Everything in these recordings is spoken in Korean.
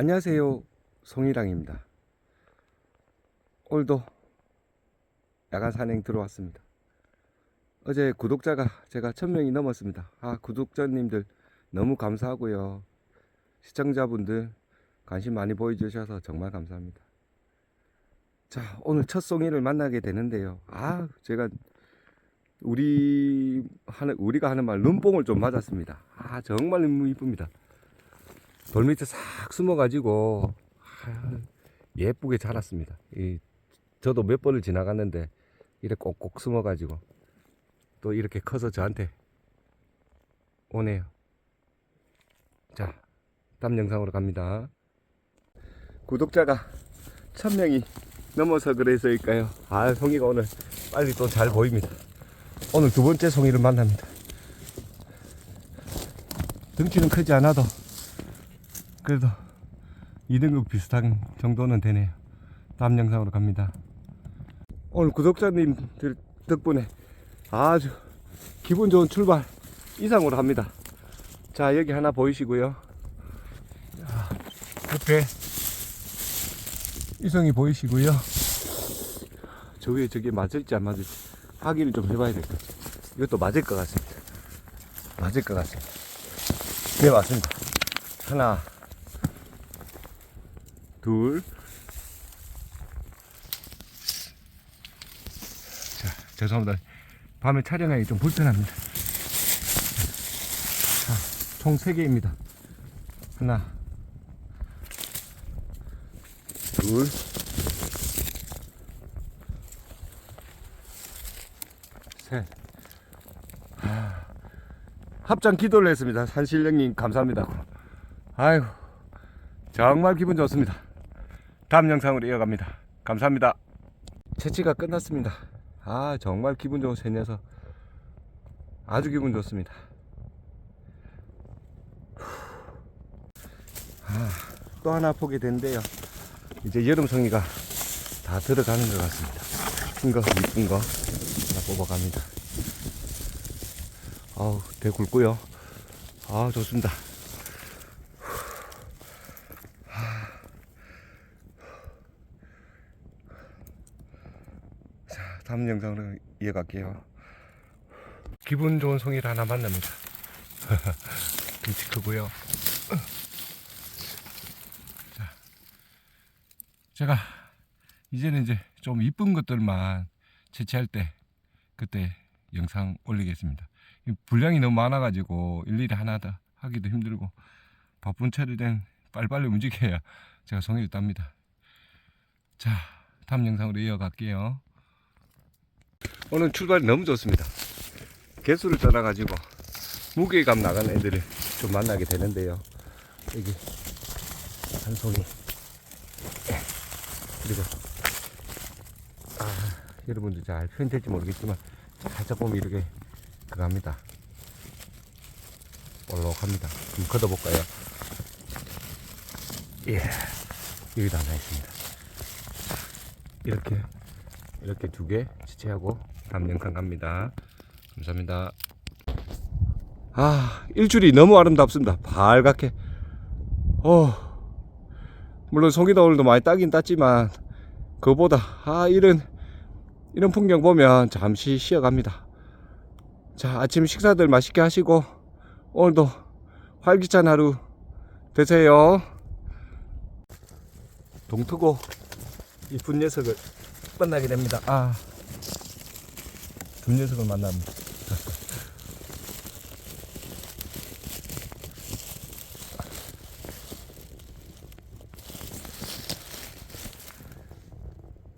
안녕하세요. 송이랑입니다. 오늘도 야간 산행 들어왔습니다. 어제 구독자가 제가 천명이 넘었습니다. 아, 구독자님들 너무 감사하고요. 시청자분들 관심 많이 보여주셔서 정말 감사합니다. 자, 오늘 첫 송이를 만나게 되는데요. 아, 제가 우리 하는 우리가 하는 말 눈뽕을 좀 맞았습니다. 아, 정말 너무 이쁩니다. 돌 밑에 싹 숨어가지고 아, 예쁘게 자랐습니다. 이, 저도 몇 번을 지나갔는데 이렇게 꼭꼭 숨어가지고 또 이렇게 커서 저한테 오네요. 자, 다음 영상으로 갑니다. 구독자가 천 명이 넘어서 그래서일까요? 아, 송이가 오늘 빨리 또 잘 보입니다. 오늘 두 번째 송이를 만납니다. 등치는 크지 않아도 그래도 2등급 비슷한 정도는 되네요. 다음 영상으로 갑니다. 오늘 구독자님들 덕분에 아주 기분 좋은 출발 이상으로 합니다. 자, 여기 하나 보이시고요. 자, 옆에 이성이 보이시고요. 저 위에 저게 맞을지 안 맞을지 확인을 좀 해봐야 될 것 같아요. 이것도 맞을 것 같습니다. 맞을 것 같습니다. 네, 맞습니다. 하나, 둘. 자, 죄송합니다. 밤에 촬영하기 좀 불편합니다. 자, 총 3개입니다. 하나, 둘, 셋. 아, 합장 기도를 했습니다. 산신령님 감사합니다. 아유, 정말 기분 좋습니다. 다음 영상으로 이어갑니다. 감사합니다. 채취가 끝났습니다. 아 정말 기분 좋은 새녀서 아주 기분 좋습니다. 아, 또 하나 보게 된대요. 이제 여름송이가 다 들어가는 것 같습니다. 큰 거, 이쁜 거 하나 뽑아갑니다. 아우, 대 굵고요. 아 좋습니다. 다음 영상으로 이어갈게요. 기분 좋은 송이를 하나 만납니다. 김치 크고요. 자, 제가 이제는 이제 좀 이쁜 것들만 채취할 때 그때 영상 올리겠습니다. 이 분량이 너무 많아가지고 일일이 하나 다 하기도 힘들고 바쁜 처리된 빨리빨리 움직여야 제가 송이를 땁니다. 자, 다음 영상으로 이어갈게요. 오늘 출발이 너무 좋습니다. 개수를 떠나가지고 무게감 나가는 애들을 좀 만나게 되는데요. 여기 한 송이 그리고 아 여러분들 잘 표현될지 모르겠지만 살짝 보면 이렇게 그겁니다. 올라갑니다. 좀 걷어볼까요? 예, 여기도 하나 있습니다. 이렇게 이렇게 두 개 지체하고 다음 영상 갑니다. 감사합니다. 아, 일출이 너무 아름답습니다. 밝게. 어, 물론 송이도 오늘도 많이 따긴 땄지만, 그보다, 아, 이런, 이런 풍경 보면 잠시 쉬어갑니다. 자, 아침 식사들 맛있게 하시고, 오늘도 활기찬 하루 되세요. 동트고, 이쁜 녀석을 만나게 됩니다. 아, 두 녀석을 만납니다.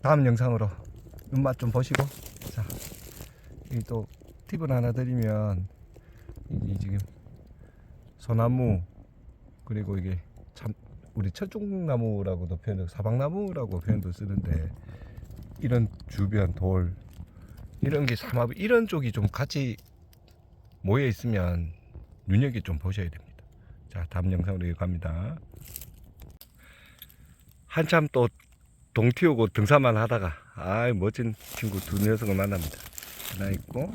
다음 영상으로 눈맛 좀 보시고 자 여기 또 팁을 하나 드리면 이 지금 소나무 그리고 이게 참 우리 철쭉나무라고도 표현을 사방나무라고 표현도 쓰는데 이런 주변 돌 이런 게 삼합 이런 쪽이 좀 같이 모여 있으면 눈여겨 좀 보셔야 됩니다. 자 다음 영상으로 이어갑니다. 한참 또 동티오고 등산만 하다가 아 멋진 친구 두 녀석을 만납니다. 하나 있고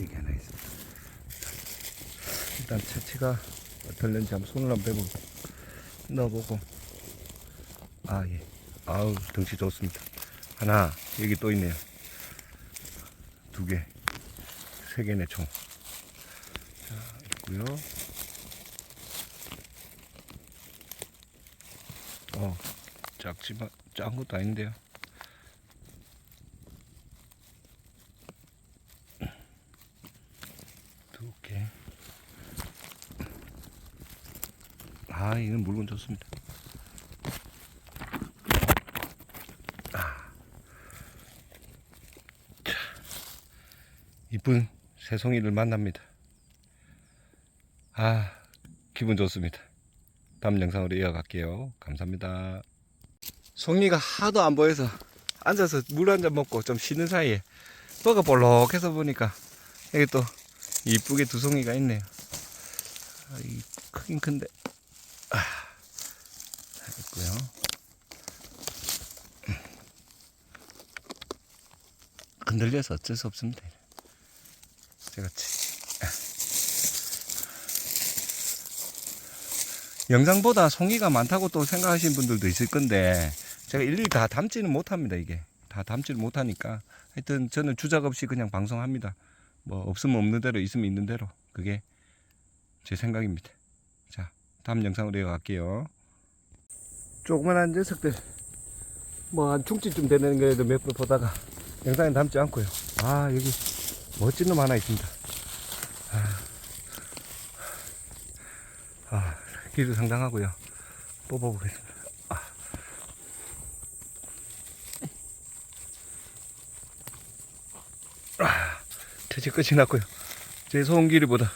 여기 하나 있습니다. 자, 일단 채취가 어떨는지 한번 손을 한번 빼보고 넣어보고 아 예 아우 덩치 좋습니다 하나 여기 또 있네요. 두 개 세 개네 총. 자, 있고요. 어 작지만 작은 것도 아닌데요. 두 개. 아, 이건 물건 좋습니다. 이쁜 새송이를 만납니다. 아, 기분 좋습니다. 다음 영상으로 이어갈게요. 감사합니다. 송이가 하도 안 보여서 앉아서 물 한 잔 먹고 좀 쉬는 사이에 뻐가 볼록해서 보니까 여기 또 이쁘게 두 송이가 있네요. 아, 이 크긴 큰데 있고요. 흔들려서 어쩔 수 없습니다. 치- 영상보다 송이가 많다고 또 생각하시는 분들도 있을 건데 제가 일일이 다 담지는 못합니다. 이게 다 담지를 못하니까 하여튼 저는 주작 없이 그냥 방송합니다. 뭐 없으면 없는 대로 있으면 있는 대로 그게 제 생각입니다. 자 다음 영상으로 이어갈게요. 조그만한 녀석들 뭐 한 중치쯤 되는 거에도 몇 번 보다가 영상에 담지 않고요 아 여기 멋진 놈 하나 있습니다. 아, 아 길도 상당하고요. 뽑아보겠습니다. 아. 아, 끝이 났고요. 제 소음기리보다.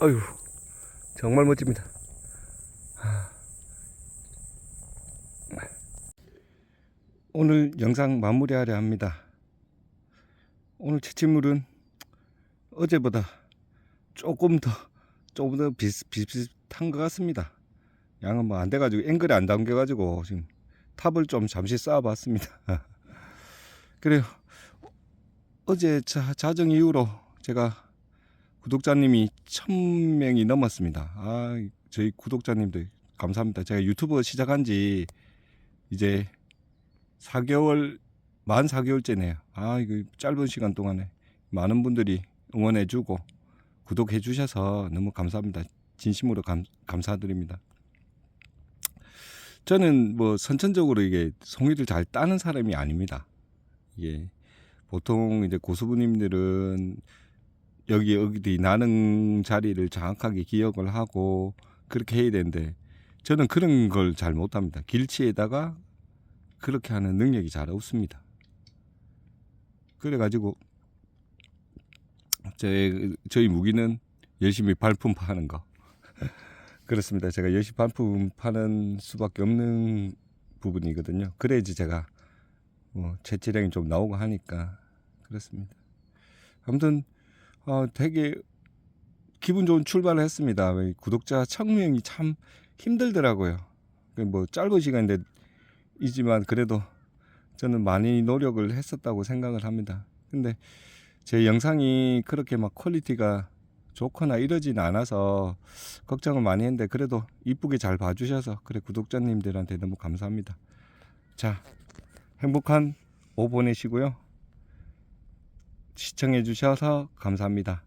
아유 정말 멋집니다. 오늘 영상 마무리하려 합니다. 오늘 채취물은 어제보다 조금 더 조금 더 비슷, 비슷한 것 같습니다. 양은 뭐 안 돼가지고 앵글이 안 담겨가지고 지금 탑을 좀 잠시 쌓아봤습니다. 그래요. 어제 자, 자정 이후로 제가 구독자님이 천 명이 넘었습니다. 아 저희 구독자님들 감사합니다. 제가 유튜브 시작한 지 이제 4개월 만 4개월째네요. 아 이거 짧은 시간 동안에 많은 분들이 응원해 주고 구독해 주셔서 너무 감사합니다. 진심으로 감, 감사드립니다. 저는 뭐 선천적으로 이게 송이를 잘 따는 사람이 아닙니다. 이게 보통 이제 고수부님들은 여기 어디 나는 자리를 정확하게 기억을 하고 그렇게 해야 되는데 저는 그런 걸 잘 못합니다. 길치에다가 그렇게 하는 능력이 잘 없습니다. 그래가지고 제 저희 무기는 열심히 발품 파는 거 그렇습니다. 제가 열심히 발품 파는 수밖에 없는 부분이거든요. 그래야지 제가 뭐 채취량이 좀 나오고 하니까 그렇습니다. 아무튼 어, 되게 기분 좋은 출발을 했습니다. 구독자 청명이 참 힘들더라고요. 그뭐 짧은 시간인데 이지만 그래도 저는 많이 노력을 했었다고 생각을 합니다. 근데 제 영상이 그렇게 막 퀄리티가 좋거나 이러진 않아서 걱정을 많이 했는데 그래도 이쁘게 잘 봐주셔서 그래 구독자님들한테 너무 감사합니다. 자 행복한 오후 보내시고요. 시청해 주셔서 감사합니다.